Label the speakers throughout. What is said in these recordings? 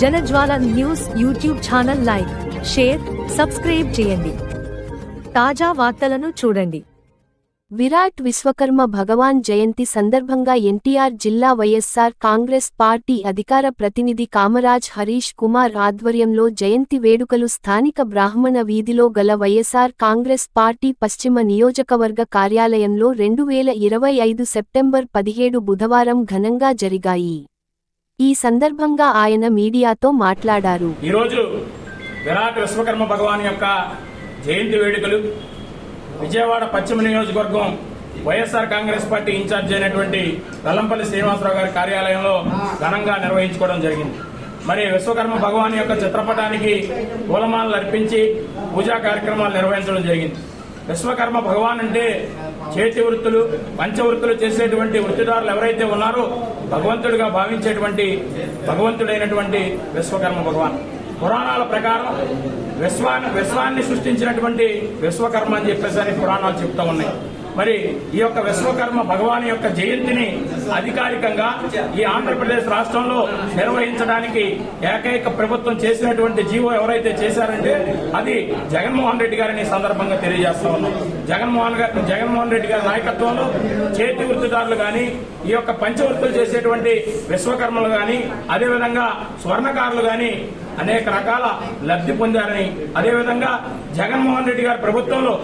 Speaker 1: Janajwala news YouTube channel like share subscribe చేయండి. తాజా వార్తలను చూడండి.
Speaker 2: విరాట్ విశ్వకర్మ భగవాన్ జయంతి సందర్భంగా ఎన్టీఆర్ జిల్లా వైఎస్సార్ కాంగ్రెస్ పార్టీ అధికార ప్రతినిధి కామరాజ్ హరీష్ కుమార్ ఆధ్వర్యంలో జయంతి వేడుకలు స్థానిక బ్రాహ్మణ వీధిలో గల వైఎస్సార్ కాంగ్రెస్ పార్టీ పశ్చిమ నియోజకవర్గ కార్యాలయంలో రెండు వేల ఇరవై ఐదు సెప్టెంబర్ పదిహేడు బుధవారం ఘనంగా జరిగాయి. ఈ సందర్భంగా ఆయన మీడియాతో మాట్లాడారు.
Speaker 3: ఈరోజు విరాట్ విశ్వకర్మ భగవాన్ యొక్క జయంతి వేడుకలు విజయవాడ పశ్చిమ నియోజకవర్గం వైఎస్ఆర్ కాంగ్రెస్ పార్టీ ఇన్ఛార్జ్ అయినటువంటి వెల్లంపల్లి శ్రీనివాసరావు గారి కార్యాలయంలో ఘనంగా నిర్వహించుకోవడం జరిగింది. మరి విశ్వకర్మ భగవాన్ యొక్క చిత్రపటానికి పూలమాలలు అర్పించి పూజా కార్యక్రమాలు నిర్వహించడం జరిగింది. విశ్వకర్మ భగవాన్ అంటే చేతి వృత్తులు పంచవృత్తులు చేసేటువంటి వృత్తిదారులు ఎవరైతే ఉన్నారో భగవంతుడిగా భావించేటువంటి భగవంతుడైనటువంటి విశ్వకర్మ భగవాన్. పురాణాల ప్రకారం విశ్వాన్ని విశ్వాన్ని సృష్టించినటువంటి విశ్వకర్మ అని చెప్పేసి అని పురాణాలు చెప్తా ఉన్నాయి. మరి ఈ యొక్క విశ్వకర్మ భగవాన్ యొక్క జయంతిని అధికారికంగా ఈ ఆంధ్రప్రదేశ్ రాష్ట్రంలో నిర్వహించడానికి ఏకైక ప్రభుత్వం చేసినటువంటి జీవో ఎవరైతే చేశారంటే అది జగన్మోహన్ రెడ్డి గారిని సందర్భంగా తెలియజేస్తా ఉన్నాం. జగన్మోహన్ గారి జగన్మోహన్ రెడ్డి గారి నాయకత్వంలో చేతి వృత్తిదారులు గాని ఈ యొక్క పంచవృత్తులు చేసేటువంటి విశ్వకర్మలు గాని అదేవిధంగా స్వర్ణకారులు గాని అనేక రకాల లబ్ధి పొందారని అదేవిధంగా జగన్మోహన్ రెడ్డి గారి ప్రభుత్వంలో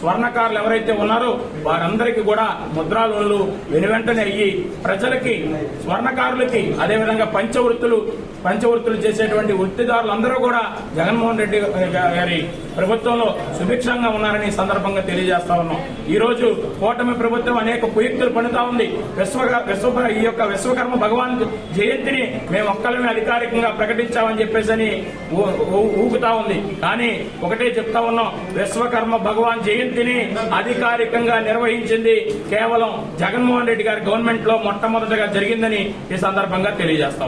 Speaker 3: స్వర్ణకారులు ఎవరైతే ఉన్నారో వారందరికీ కూడా ముద్రా లోన్లు వెనువెంటనే అయ్యి ప్రజలకి స్వర్ణకారులకి అదేవిధంగా పంచవృత్తులు పంచవృత్తులు చేసేటువంటి వృత్తిదారులందరూ కూడా జగన్మోహన్ రెడ్డి గారి ప్రభుత్వంలో సుభిక్షంగా ఉన్నారని సందర్భంగా తెలియజేస్తా ఉన్నాం. ఈ రోజు కూటమి ప్రభుత్వం అనేక కుయుక్తులు పడుతా ఉంది. విశ్వ విశ్వ ఈ యొక్క విశ్వకర్మ భగవాన్ జయంతిని మేము ఒక్కలమే అధికారికంగా ప్రకటించామని చెప్పేసి అని ఊ- ఊ- ఊగుతా ఉంది. కానీ ఒకటే చెప్తా ఉన్నాం. విశ్వకర్మ భగవాన్ జయంతి జయంతిని అధికారికంగా నిర్వహించింది కేవలం జగన్మోహన్ రెడ్డి గారి గవర్నమెంట్లో మొట్టమొదటిగా జరిగిందని ఈ సందర్భంగా తెలియజేస్తా